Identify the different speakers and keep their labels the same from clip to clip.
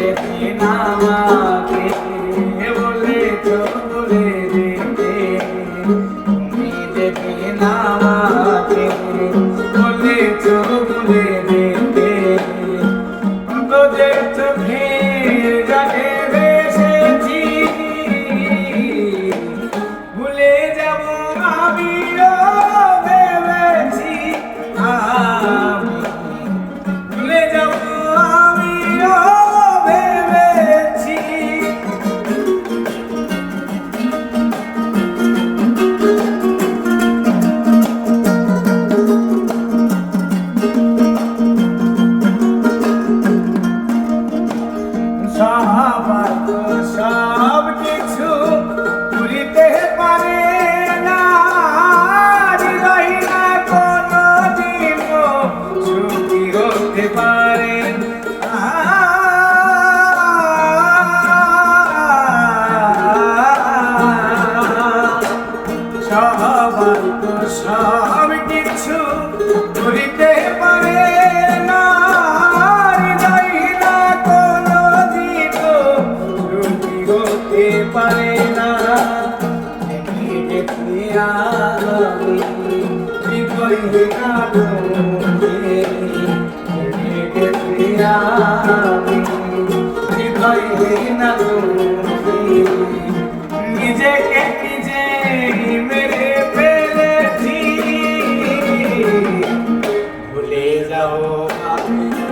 Speaker 1: যেদিন আমাকে কিছু ভুলিতে পারে না। কোনো দিন সুখী হতে পারে না। হৃদয় না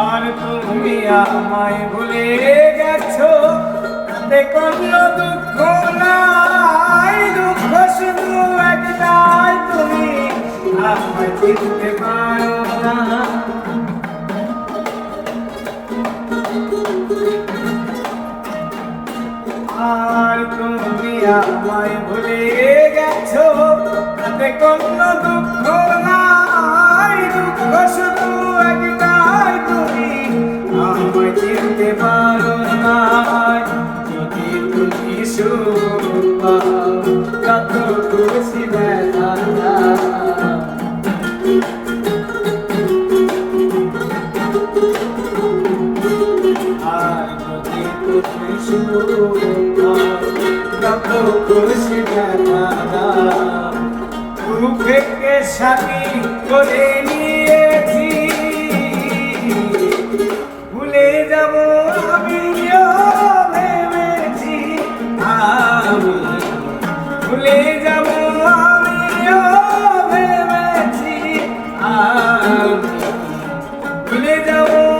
Speaker 1: আর তুমি আমায় ভুলে গেছো? তাতে দুঃখ নাই দুঃখ শুধু একটাই তুমি। আমায় আর তুমি আমায় ভুলে গেছো। তাতে কোনো দুঃখ নাই, দুঃখ শুধু একটাই তুমি। আমায় চিনতে পারো না, যদি তুমি পাও কত খুশি ব্যথা থেকে সাথী করে ভুলে যাব আমি ভেবেছি আমি ভুলে যাব আমি ভেবেছি ভুলে যাব